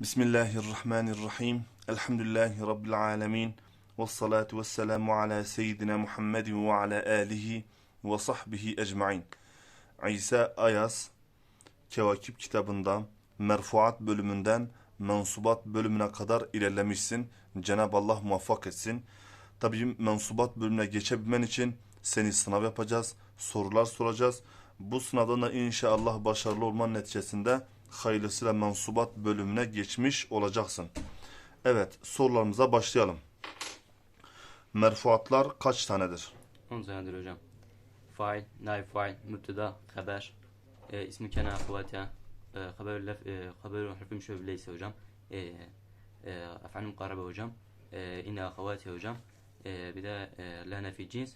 Bismillahirrahmanirrahim. Elhamdülillahi Rabbil alemin. Ve salatu ve selamu ala seyyidina Muhammedin ve ala alihi ve sahbihi ecmain. İsa Ayaz, Kevakip kitabından, Merfuat bölümünden, Mensubat bölümüne kadar ilerlemişsin. Cenab-ı Allah muvaffak etsin. Tabii mensubat bölümüne geçebilmen için seni sınav yapacağız, sorular soracağız. Bu sınavda da inşallah başarılı olman neticesinde hayırlısıyla mensubat bölümüne geçmiş olacaksın. Evet, sorularımıza başlayalım. Merfuatlar kaç tanedir? 10 tanedir hocam. Fail, naib fail, mübteda, haber, e, ismi kena akıvata, e, haber lef, e, haber harfi müşebbihle ise hocam, e, e, efendim mukarabe hocam, e, inne akıvati hocam, e, bir de e, la nefi cins,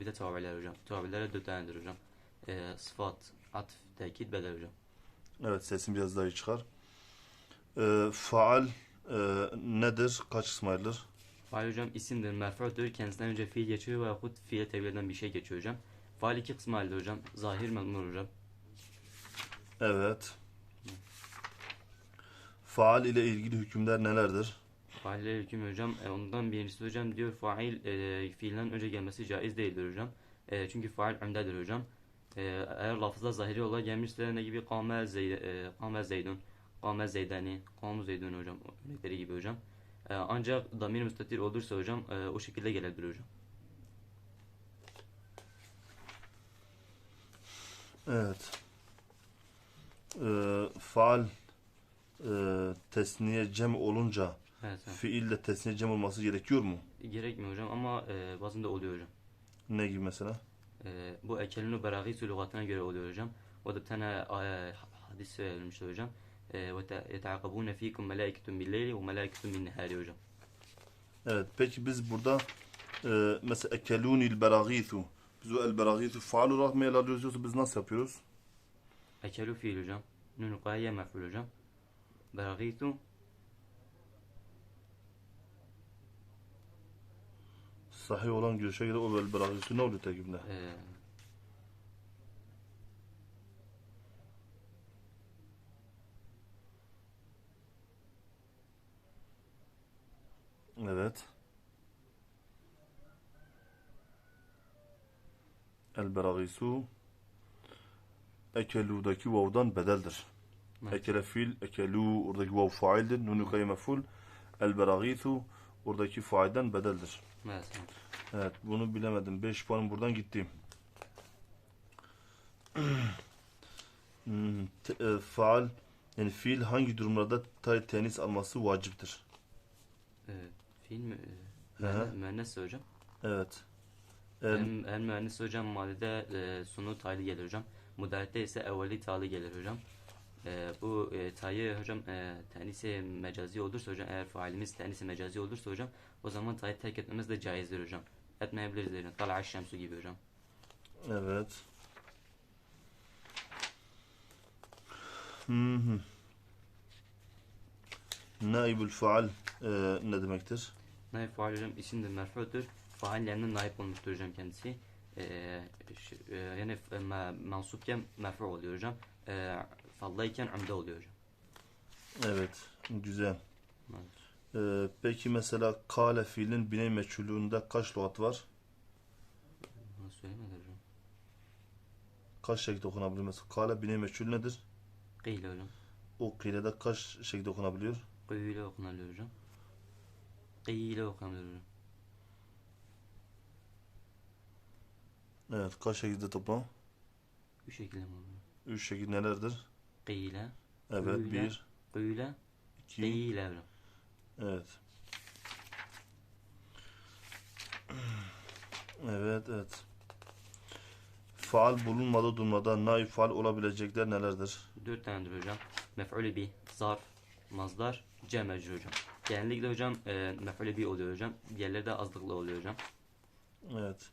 bir de tabiler hocam. Tabiler dört tanedir hocam. E, sıfat, atf, tekit, bedel hocam. Evet, sesin biraz daha iyi çıkar. Ee, faal e, nedir? Kaç kısma ayrılır? Fail hocam isimdir, merfu'dur. Kendisinden önce fiil geçiyor veyahut fiile tevil eden bir şey geçiyor hocam. Fail iki kısma ayrılır hocam. Zahir memnun hocam. Evet. Faal ile ilgili hükümler nelerdir? Faile hüküm hocam. E, ondan birincisi hocam diyor fail e, fiilden önce gelmesi caiz değildir hocam. E, çünkü fail öndedir hocam. E, eğer lafızda zahiri olarak gelmişse ne gibi kâme zeyd, e, kâme zeydun, kâme zeydani, kâmu zeydun hocam örnekleri gibi hocam. E, ancak damir müstatir olursa hocam e, o şekilde gelebilir hocam. Evet. Ee, faal e, tesniye cem olunca Evet, evet. fiil de tesniye cem olması gerekiyor mu? Gerekmiyor hocam ama e, bazında oluyor hocam. Ne gibi mesela? E, bu ekelinu beragîsü lügatına göre oluyor hocam. O da bir tane e, hadis verilmiş hocam. E, ve yeta'akabûne fîkum melâiketun billeyli ve melâiketun bin nehâri hocam. Evet. Peki biz burada e, mesela ekelunil beragithu biz o el beragithu faal olarak mı ele alıyoruz yoksa biz nasıl yapıyoruz? Ekelu fiil hocam. Nun gayye mef'ul hocam. Beragîtu Sahih olan görüşe göre o el beragithu ne oluyor tekibinde? e, Evet. El beragisu ekeludaki vav'dan bedeldir. Evet. Ekele fiil, ekelu oradaki vav faildir. Nunu kayı meful. El beragisu oradaki failden bedeldir. Mesela. Evet bunu bilemedim. 5 puanım buradan gitti. Hmm, e, faal yani fiil hangi durumlarda tay tenis alması vaciptir? E, fiil mi? E, müennesse hocam. Evet. El, El, el müennesi hocam madede e, sonu taylı gelir hocam. Mudarette ise evveli taylı gelir hocam. E, bu e, tayı hocam e, tenisi mecazi olursa hocam eğer failimiz tenisi mecazi olursa hocam o zaman tayı terk etmemiz de caizdir hocam. Etmeyebiliriz hocam. Tal'a şemsu gibi hocam. Evet. Hı hı. Naibül faal e, ne demektir? Naib faal hocam isimdir merfudur. Faal yerine naib olmuştur hocam kendisi. Ş- e, yani mensupken merfu oluyor hocam. Ee, fallayken umde oluyor hocam. Evet. Güzel. Evet. E, peki mesela kale fiilin biney meçhulünde kaç lügat var? Bunu söylemedi hocam. Kaç şekilde okunabiliyor? Mesela kale biney meçhul nedir? Kıyle hocam. O kıylede kaç şekilde okunabiliyor? Kıyle okunabiliyor hocam. Kıyle okunabiliyor hocam. Evet. Kaç şekilde toplam? Bu şekilde mi oluyor? Üç şekil nelerdir? Kıyle. Evet. Kıyle. Bir, Kıyle. iki, Kıyle hocam. Evet. Evet, evet. Faal bulunmadığı durumda naib faal olabilecekler nelerdir? Dört tanedir hocam. Mef'ulü bi, zarf, mazdar, cem ecri hocam. Genellikle hocam e, mef'ulü bi oluyor hocam. Diğerleri de azlıkla oluyor hocam. Evet.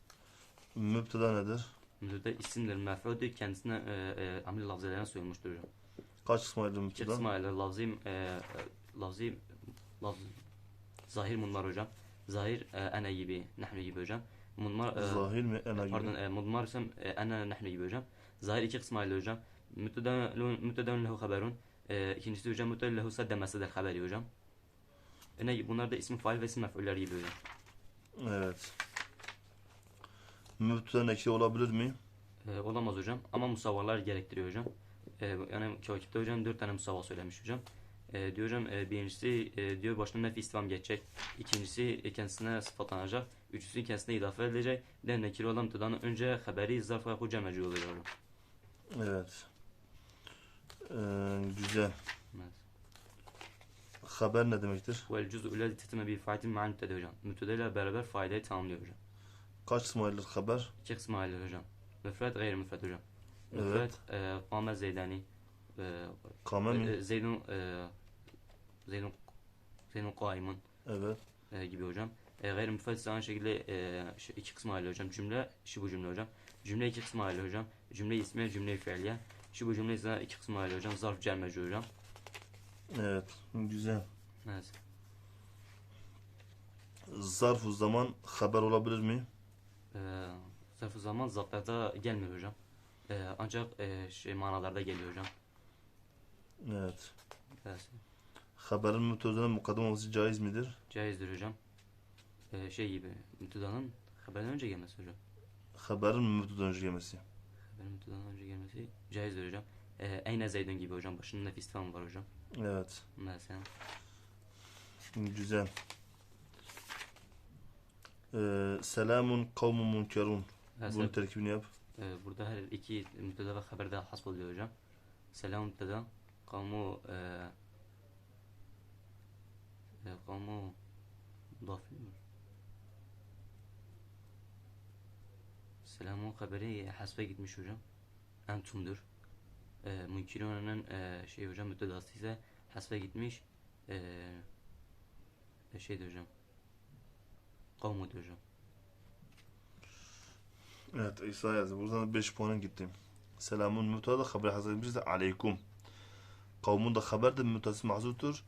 Müpteda nedir? Müdürde isimdir, mef'uldür. Kendisine e, e, amel lafzelerine soyulmuştur hocam. Kaç İki müpteda? kısmı ayrılır. Lafzim, e, e, lafzim, lafz, zahir bunlar hocam. Zahir e, ene gibi, nahnu gibi hocam. Munmar, e, Zahir mi? Ena pardon, gibi. e, mudmar ise e, ene nahnu gibi hocam. Zahir iki ayrılır hocam. Müteden lehu haberun. E, ikincisi hocam müpteda lehusa demesidir haberi hocam. E, ne, bunlar da ismi fail ve isim mef'uller gibi hocam. Evet. Mübteda nekire olabilir mi? E, olamaz hocam ama musavvalar gerektiriyor hocam. E, yani kâkipte hocam dört tane musavva söylemiş hocam. E, diyor hocam e, birincisi e, diyor başına nefi istifam geçecek. İkincisi e, kendisine sıfatlanacak. Üçüncüsü kendisine idafe edilecek. De nekire olan müptedanın önce haberi zarf ve hucam mecbur oluyor. Evet. Ee, güzel. Evet. Haber ne demektir? Vel cüz'ü lezi tetime bir faitin ma'al müptede hocam. Müptede ile beraber faydayı tamamlıyor hocam. Kaç kısmı ayrılır haber? İki kısmı ayrılır hocam. Müfred, gayri müfred hocam. Evet. Müfred, e, Kame Zeydani. E, Kame mi? e, Zeydun, e, Zeydun, Zeydun Kaimun Evet. e, gibi hocam. E, gayri ise aynı şekilde e, iki kısmı ayrılır hocam. Cümle, şu bu cümle hocam. Cümle iki kısmı ayrılır hocam. Cümle ismi, cümle fiiliye. Şu bu cümle ise iki kısmı ayrılır hocam. Zarf cer mecrur hocam. Evet. Güzel. Evet. Zarf-ı zaman haber olabilir mi? E, zarf zaman zatlarda gelmiyor hocam. E, ancak e, şey manalarda geliyor hocam. Evet. Evet. Haberin mübteda'dan mukaddem olması caiz midir? Caizdir hocam. Ee, şey gibi, müptedanın haberden önce gelmesi hocam. Haberin mübteda'dan önce gelmesi. Haberin müptedanın önce gelmesi caizdir hocam. Ee, Eyne Zeydun gibi hocam. Başında nefis istifam var hocam. Evet. Mesela. Güzel. Ee, selamun kavmun munkerun. Bunun terkibini yap. E, burada her iki müpteda ve haberde hasb oluyor hocam. Selam müpteda. Kavmu e, e, kavmu mudaf mı? Selamun haberi hasbe gitmiş hocam. Entumdur. E, Münkirun'un e, şey hocam müptedası ise hasbe gitmiş. E, e, şeydir hocam. Kavmudur hocam. Evet İsa yazdı. Buradan 5 puanın gitti. Selamun mübtada haber hazır etmiş de aleykum. Kavmun da haber de mübtadası mahzuttur.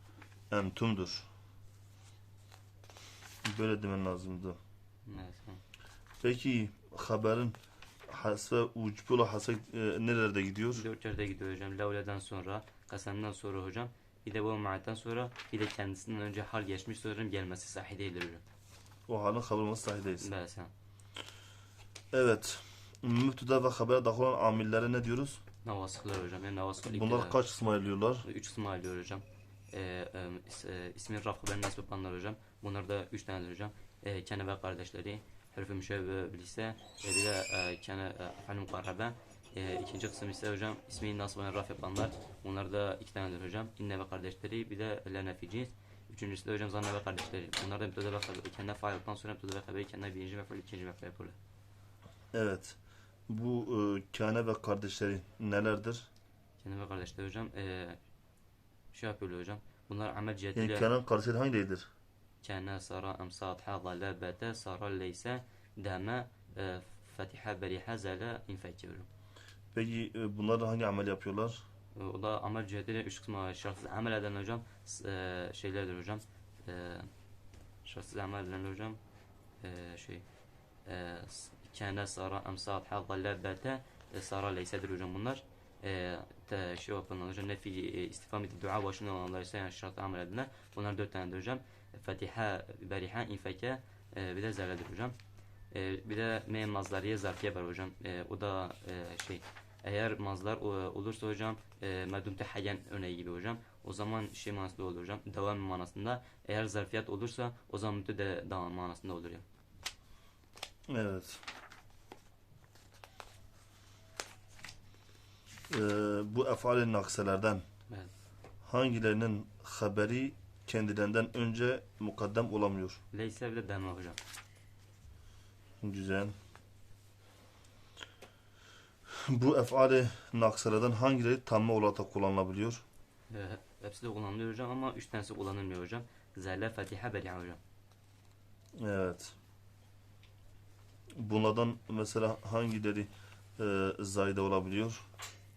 Entumdur. Böyle demen lazımdı. Mesela. Peki haberin hasfe ucbula hasfe e, nerelerde gidiyor? Dört yerde gidiyor hocam. Levle'den sonra, kasemden sonra hocam. Bir de bu ma'atten sonra bir de kendisinden önce hal geçmiş sözün gelmesi sahih değildir hocam. O halin haber olması sahih değilsin. Mesela. Evet. Mübtada ve habere dahil olan amillere ne diyoruz? Navasıklar hocam. Yani navasıklar Bunlar kaç kısma ayrılıyorlar? Üç kısmı ayrılıyor hocam. Ee, e, e, ismi raf haberini nasip yapanlar hocam. Bunlar da üç tanedir hocam. E, kene ve kardeşleri. Hürfü müşebbe bilise. E, bir de e, kene e, afal mukarrabe. E, ikinci kısım ise hocam ismi nasip ve raf yapanlar. Bunlar da iki tanedir hocam. İnne ve kardeşleri. Bir de lene fi cins. Üçüncüsü de hocam zanne ve kardeşleri. Bunlar da müptede ve haberi. Kendi failden sonra müptede ve haberi kendi birinci ve ikinci ve yapıyorlar. Evet. Bu e, Kâne ve kardeşleri nelerdir? Kâne ve kardeşleri hocam e, şey yapıyor hocam. Bunlar amel cihetiyle... Yani Kâne'nin kardeşleri hangileridir? Kâne, Sara, Emsat, Hâza, Lâbete, Sara, Leyse, Deme, e, Fatiha, Beriha, Zele, İnfekir hocam. Peki e, bunlar hangi amel yapıyorlar? E, o da amel cihetiyle üç kısma şartsız amel eden hocam e, şeylerdir hocam. E, şartsız amel eden hocam e, şey e, Kâne Sara Emsat Hadda Labbete e, Sara Leyse'dir hocam bunlar. E, te, şey yapılan hocam nefi e, istifam edip dua başında olanlar ise yani şart amel edilen. Bunlar dört tanedir hocam. Fatiha, Beriha, infake e, bir de zerredir hocam. E, bir de me mazlariye zarfiye var hocam. E, o da e, şey eğer mazlar e, olursa hocam e, medumte hayyen örneği gibi hocam. O zaman şey manasında olur hocam. Devam manasında. Eğer zarfiyat olursa o zaman müdde devam manasında olur ya. Evet. E, bu efal-i nakselerden hangilerinin haberi kendilerinden önce mukaddem olamıyor? Leyse de deme hocam. Güzel. Bu efali nakselerden hangileri tamme olarak kullanılabiliyor? E, hepsi de kullanılıyor hocam ama üç tanesi kullanılmıyor hocam. Zelle, Fatiha, Beriha hocam. Evet. Bunlardan mesela hangileri e, zayde olabiliyor?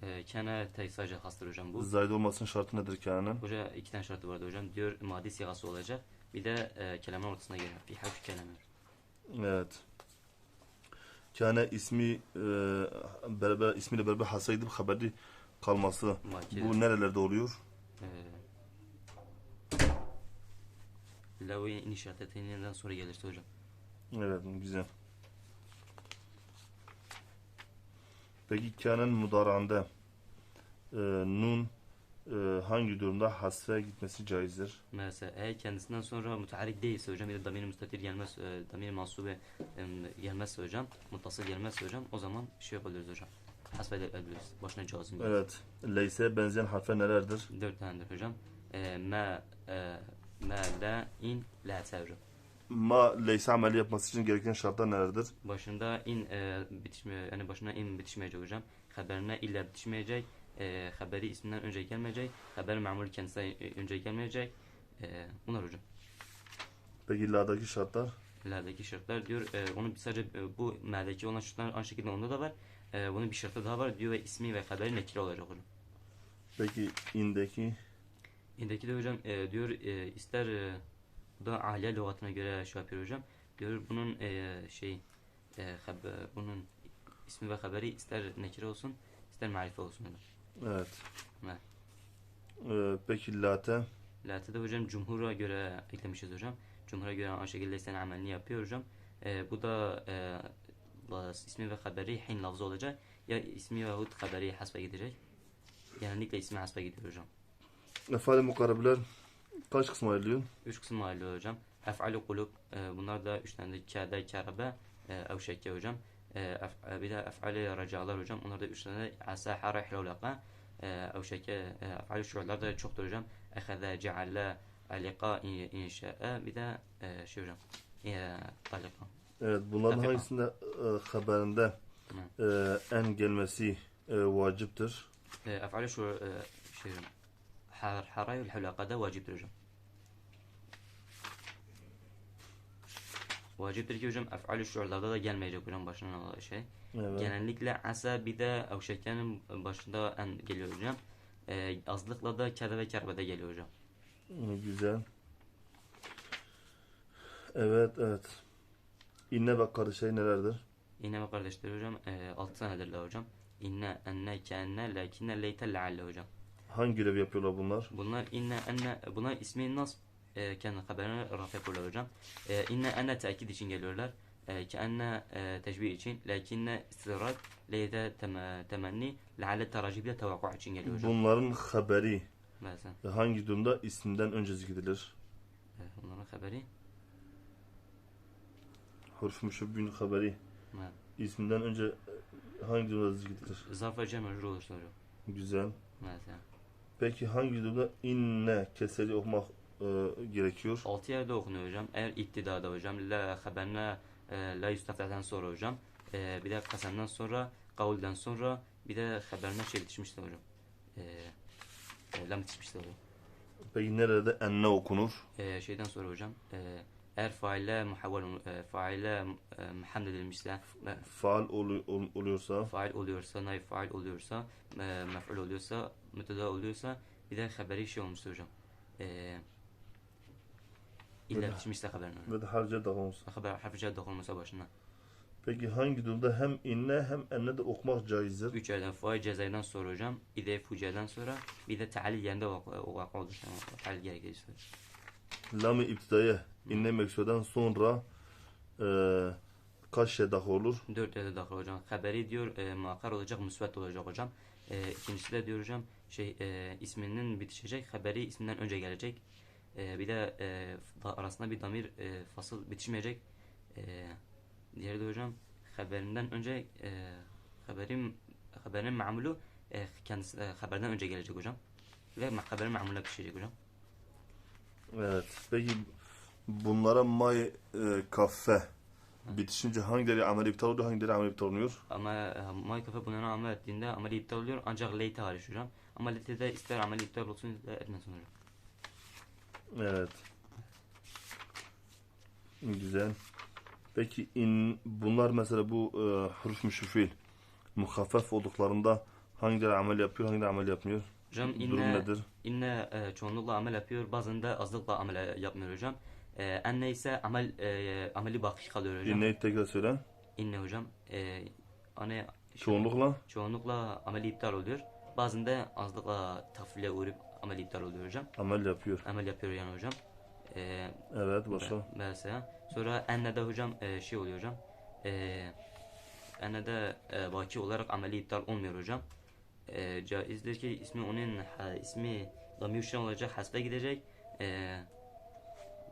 E, kene tek sadece hastır hocam bu. Zayde olmasının şartı nedir Kenan'ın? Hoca iki tane şartı vardı hocam. Diyor madi sigası olacak. Bir de e, kelimenin ortasına geliyor. Fi harfi kelime. Evet. Kâne ismi e, beraber ismiyle beraber hasaydıp haberi kalması. Makine. Bu nerelerde oluyor? E, la ve in işaretetinden sonra gelirse hocam. Evet güzel. Peki kânen mudaranda e, nun e, hangi durumda hasfe gitmesi caizdir? Mesela eğer kendisinden sonra müteharrik değilse hocam ya da damir müstatir gelmez, e, damir mansube e, gelmezse hocam, muttasıl gelmezse hocam o zaman şey yapabiliriz hocam. Hasfedebiliriz. Başına cazım. Evet. Leyse benzeyen harfler nelerdir? Dört tanedir hocam. E, ma, e, ma, la, in, la, te hocam. Ma leyse ameli yapması için gereken şartlar nelerdir? Başında in e, bitişme, yani başına in bitişmeyecek hocam. Haberine illa bitişmeyecek. E, haberi isminden önce gelmeyecek. Haber mamul kendisine e, önce gelmeyecek. E, bunlar hocam. Peki la'daki şartlar? La'daki şartlar diyor. E, onun sadece e, bu ma'daki olan şartlar aynı şekilde onda da var. E, bunun bir şartı daha var diyor ve ismi ve haberi nekire olacak hocam. Peki indeki? İndeki de hocam e, diyor e, ister e, bu da ahliye lügatına göre şey yapıyor hocam. Diyor bunun e, şey e, haber, bunun ismi ve haberi ister nekire olsun ister marife olsun hocam. Evet. Evet. Ee, peki late? La'da hocam cumhura göre eklemişiz hocam. Cumhura göre aynı şekilde sen amelini yapıyor hocam. E, bu da e, ismi ve haberi hin lafzı olacak. Ya ismi veyahut haberi hasbe gidecek. Genellikle ismi hasbe gidiyor hocam. Efali mukarrabler kaç kısma ayrılıyor? Üç kısım ayrılıyor hocam. Ef'alu kulub. E, bunlar da üç tane de kâde, kârabe, e, evşekke hocam. E, e, bir de ef'ali racalar hocam. Onlar da üç tane de asa, hara, hilevlaka. E, evşekke, e, ef'ali şuurlar da çoktur hocam. Eheze, cealle, alika, in- inşa'e. Bir de e, şey hocam. E, talika. Evet bunların Tabii. hangisinde e, haberinde e, en gelmesi e, vaciptir? E, ef'ali şu e, şey hocam. Har, haray ve hilevlaka da vaciptir hocam. Vaciptir ki hocam ef'ali şuurlarda da gelmeyecek hocam başına olan şey. Evet. Genellikle asa bir de evşeklerin başında en geliyor hocam. Ee, azlıkla da kere ve kerbede geliyor hocam. Güzel. Evet evet. İnne ve kardeşleri nelerdir? İnne ve kardeşleri hocam e, 6 tanedirler hocam. İnne, enne, kenne, lakinne, leyte, lealle hocam. Hangi görev yapıyorlar bunlar? Bunlar inne, enne, bunlar ismi nasb e, kendi haberine raf yapıyorlar hocam. E, inne, enne tekit için geliyorlar. E, kenne e, teşbih için. Lakinne istidrak, leyte tem, temenni, lealle teracib de tevakku için geliyor hocam. Bunların haberi Mesela hangi durumda isimden önce zikridilir? e, bunların haberi. Huruf müşebbün haberi Evet. isminden önce e, hangi durumda zikridilir? Zarf ve cem mecrur olursa hocam. Güzel. Mesela. Peki hangi durumda inne keseri okumak e, gerekiyor? Altı yerde okunuyor hocam. Eğer iktidada hocam. La haberine e, la yüstafeden sonra hocam. E, bir de kasemden sonra kavulden sonra bir de haberine şey bitişmişti hocam. E, e, lam bitişmişti hocam. Peki nerede enne okunur? E, şeyden sonra hocam. E, eğer faile muhavvel e, faile e, muhammed edilmişse e, Faal olu- ol- oluyorsa fail oluyorsa, naif fail oluyorsa, e, mef'ul oluyorsa, müteda oluyorsa bir de haberi şey olmuştu hocam. E, illa hocam. ve de harca dağılmışsa. Haber harfi cadde olmasa başına. Peki hangi durumda hem inne hem enne de okumak caizdir? Üç yerden fail cezaydan sonra hocam. Bir de fuceden sonra bir de tealil yerinde vakı olur. Tealil gerekirse. Lam-ı iptidaya inne meksuden sonra e, kaç şey dahil olur? Dört yerde dahil hocam. Haberi diyor e, makar olacak, müsbet olacak hocam. E, ikincisi de diyor hocam şey e, isminin bitişecek. Haberi isminden önce gelecek. E, bir de e, da- arasında bir damir e, fasıl bitişmeyecek. E, diğeri de hocam haberinden önce e, haberin haberin mamulu e, kendisi e, haberden önce gelecek hocam. Ve haberin mamuluna bitişecek hocam. Evet. Peki bunlara may e, kaffe bitişince hangileri amel iptal oluyor, hangileri amel iptal olmuyor? Ama e, May kafe bunları amel ettiğinde ameli iptal oluyor ancak leyte hariç hocam. Ama leyte de ister ameli iptal olsun ister etmesin hocam. Evet. Güzel. Peki in bunlar mesela bu e, huruf müşfil muhaffef olduklarında hangileri amel yapıyor, hangileri amel yapmıyor? Hocam Durum inne, nedir? inne e, çoğunlukla amel yapıyor bazen de azlıkla amel yapmıyor hocam. E, enne ise amel, e, ameli baki kalıyor hocam. İnneyi tekrar söyle. İnne hocam. E, ane, Çoğunlukla çoğunlukla ameli iptal oluyor. Bazen de azlıkla tafvile uğrayıp amel iptal oluyor hocam. Amel yapıyor. Amel yapıyor yani hocam. E, Evet başka. Mesela. Sonra ennede hocam e, şey oluyor hocam. E, ennede e, baki olarak ameli iptal olmuyor hocam. E, caizdir ki ismi onun ha, ismi damir şen olacak, hasbe gidecek. E,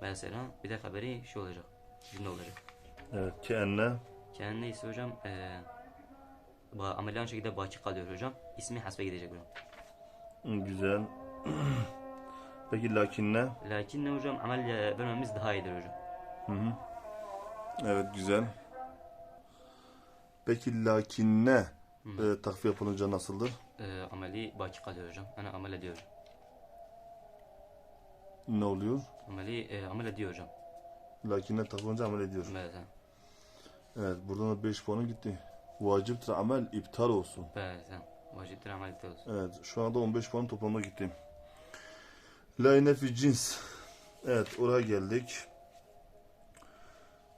mesela bir de haberi şey olacak. Cümle olacak. Evet. Ki enne. Kendi ise hocam e, ba, ameli aynı şekilde baki kalıyor hocam. İsmi hasbe gidecek hocam. Güzel. Peki lakinne. Lakin ne hocam amel vermemiz daha iyidir hocam. Hı hı. Evet güzel. Peki lakinne e, takviye yapılınca nasıldır? E, ameli baki kalıyor hocam. Yani amel ediyor. Ne oluyor? Ameli e, amel ediyor hocam. Lakinne takılınca amel ediyor. Mesela. Evet buradan da 5 puanı gitti. Vaciptir amel iptal olsun. Bəzən vacibdir əməl etməlidir. Evet şu anda 15 puan toplamda gitti. La nefi cins. Evet oraya geldik.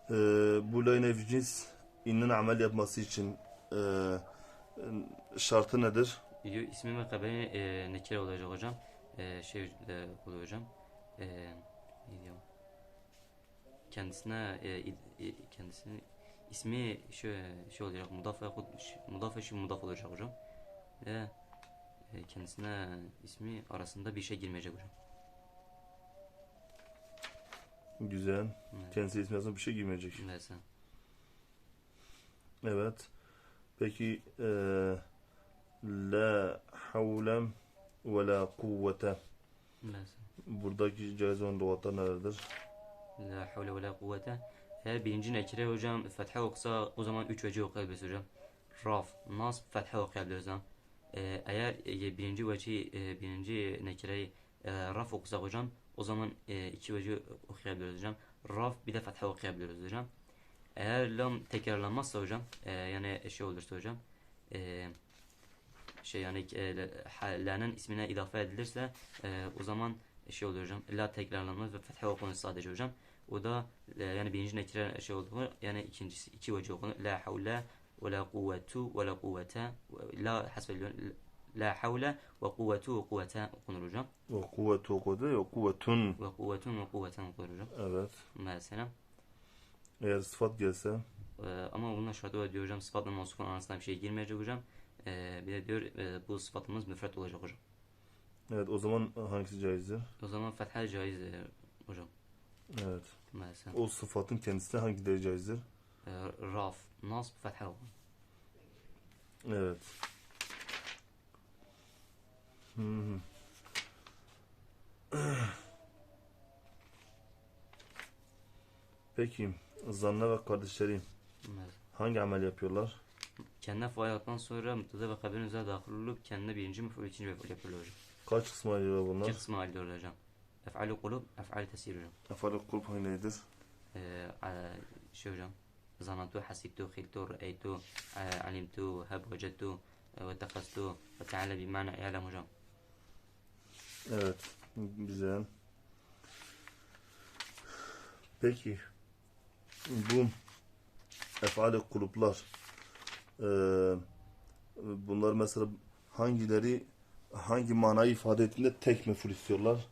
Ee, bu la nefi cins inin amel yapması için e, şartı nedir? Video ismi xəbəri e, nəkirə olacaq hocam. E, şey de oluyor hocam. E, ne? Kendisine e, e, kendisinin ismi şey, şey olacak. Mudaf ve mudaf ve mudaf olacak hocam. Ve e, kendisine ismi arasında bir şey girmeyecek hocam. Güzel. Evet. Kendisi ismi bir şey girmeyecek. Mesela. Evet. Peki e, la havle ve la kuvvete. Mesela. Buradaki caiz olan lügatlar nelerdir? La havle ve la kuvvete. Eğer birinci nekire hocam fetha okusa o zaman üç vece okuyabiliriz hocam. Raf, nasb, fetha okuyabiliriz hocam. Ee, eğer e, birinci veci, e, birinci nekireyi e, raf okusa hocam o zaman e, iki vece okuyabiliriz hocam. Raf bir de fetha okuyabiliriz hocam. Eğer lam tekrarlanmazsa hocam e, yani şey olursa hocam e, şey yani e, la'nın ismine idafe edilirse e, o zaman şey oluyor hocam. La tekrarlanmaz ve fetha okunur sadece hocam. O da e, yani birinci nekire şey oldu yani ikincisi iki vece okunur. La havle ve la kuvvetu ve la kuvvete la hasbe la havle ve kuvvetu ve kuvvete okunur hocam. Ve kuvvetu okudu ve kuvvetun. Ve kuvvetun ve kuvveten okunur hocam. Evet. Mesela. Eğer sıfat gelse Ee, ama bununla şartı var diyor hocam sıfatla mansufun arasında bir şey girmeyecek hocam. Ee, bir de diyor e, bu sıfatımız müfret olacak hocam. evet o zaman hangisi caizdir? O zaman fetha caiz e, hocam. Evet. Mesela. O sıfatın kendisine hangileri caizdir? E, raf, nasb, fetha. Evet. Hı. Peki Zanna ve kardeşleri Mesela. hangi amel yapıyorlar? Kendine faaliyattan sonra müpteda ve haberin üzerine dahil olup kendine birinci mef'ul ikinci mef'ul yapıyorlar hocam. Kaç kısmı ayırıyorlar bunlar? İki kısmı ayrılıyorlar hocam. Ef'ali kulub, ef'ali tesir hocam. Efali kulüp hangileri? Ee, şey hocam. Zanantu, hasibtu, khiltu, ra'aytu, a- alimtu, hab, vecettu, e, ve tekastu, ve teala bir mana hocam. Evet. Güzel. Peki bu efali kulüpler eee, bunlar mesela hangileri hangi manayı ifade ettiğinde tek meful istiyorlar?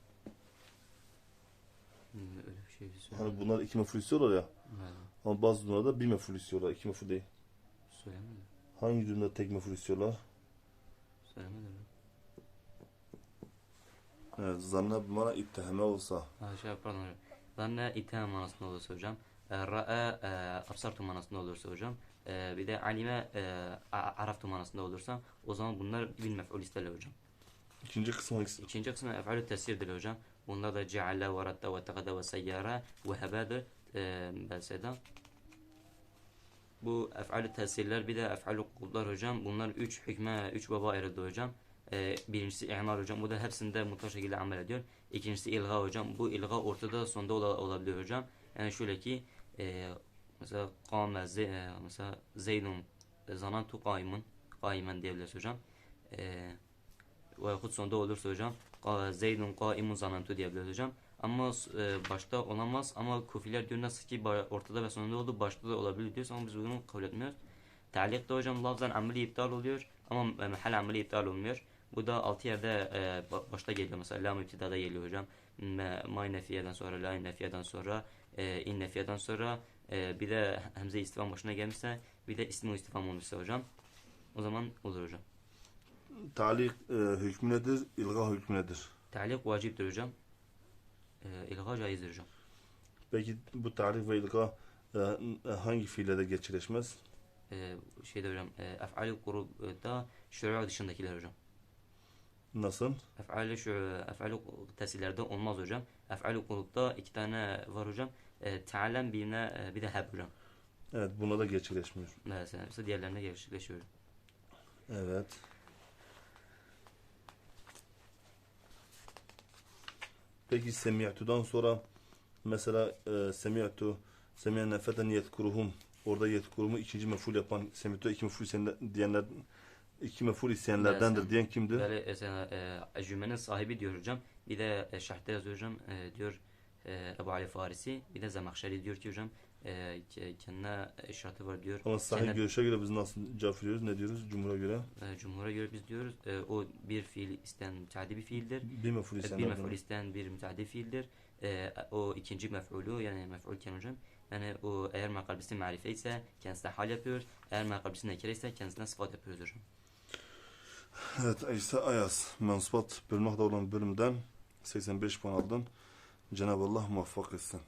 Öyle bir şey söyle. Hani bunlar iki meful istiyorlar ya. Evet, Ama bazı durumlarda bir meful istiyorlar. iki meful değil. Söylemedi. Hangi durumda tek meful istiyorlar? Söylemedi hocam. Evet. Zanna bana ittihame olsa. Ha, şey pardon hocam. Zanne itham manasında olursa hocam. E, Ra'a e, absartu manasında olursa hocam. E, bir de alime e, araftu manasında olursa o zaman bunlar bil mef'ul isterler hocam. İkinci kısım hangisi? İkinci kısmı ef'alü tesirdir hocam. Bunlar da ceale ve radda ve tekada ve seyyara ve hebadır. E, Belseda. Bu ef'alü tesirler bir de ef'alü kullar hocam. Bunlar üç hükme, üç baba ayrıldı hocam. E, birincisi i'mal hocam. Bu da hepsinde mutlak şekilde amel ediyor. İkincisi ilga hocam. Bu ilga ortada sonda ola- olabiliyor hocam. Yani şöyle ki e, mesela kâme ze, e, mesela zeydun e, zanantu kaimun kaimen diyebiliriz hocam. E, ve yahut sonda olursa hocam zeydun kaimun zanantu diyebiliriz hocam. Ama e, başta olamaz ama kufiler diyor nasıl ki ortada ve sonunda oldu başta da olabilir diyoruz ama biz bunu kabul etmiyoruz. Ta'likte hocam lafzan ameli iptal oluyor ama mehal ameli iptal olmuyor. Bu da altı yerde e, ba- başta geliyor. Mesela lam ibtidada geliyor hocam. Me, may nefiyeden sonra, la nefiyeden sonra, e, in nefiyeden sonra e, bir de hemze istifam başına gelmişse bir de ismi istifam olmuşsa hocam. O zaman olur hocam. Talik e, hükmü nedir? İlga hükmü nedir? Ta'lik vaciptir hocam. E, ilga caizdir hocam. Peki bu talik ve ilga e, hangi fiillerde geçileşmez? E, şeyde hocam, e, ef'al-i kurubda şu'a dışındakiler hocam. Nasıl? Ef'al-i şu ef'al-i tesillerde olmaz hocam. Ef'al-i kurubda iki tane var hocam. E, tealem birine e, bir de heb hocam. Evet buna da geçileşmiyor. Mesela, mesela diğerlerine gerçekleşiyor. Evet. Peki semi'tu'dan sonra mesela e, semi'tu semi'en nefeten yetkuruhum orada yetkurumu ikinci meful yapan semi'tu iki meful diyenler iki meful isteyenlerdendir Evet. diyen kimdir? Böyle mesela e, cümlenin sahibi diyor hocam. Bir de e, şerhte yazıyor hocam. E, diyor e, Ebu Ali Farisi. Bir de Zemakşeri diyor ki hocam e, ke- kendine işareti var diyor. Ama sahih Cennet- görüşe göre biz nasıl cevap veriyoruz? Ne diyoruz? Cumhur'a göre E, Cumhur'a göre biz diyoruz e, o bir fiil isteyen müteaddi bir fiildir. bir meful E, bir isteyenlerden. mef'ul isteyen bir müteaddi fiildir. E, o ikinci mef'ulü yani mef'ulken hocam. Yani o eğer makabisi marife ise kendisine hal yapıyoruz. Eğer makabisi nekire ise kendisine sıfat yapıyoruz hocam. Evet İsa Ayas mensubat bölüm olan bölümden 85 puan aldın. Cenab-ı Allah muvaffak etsin.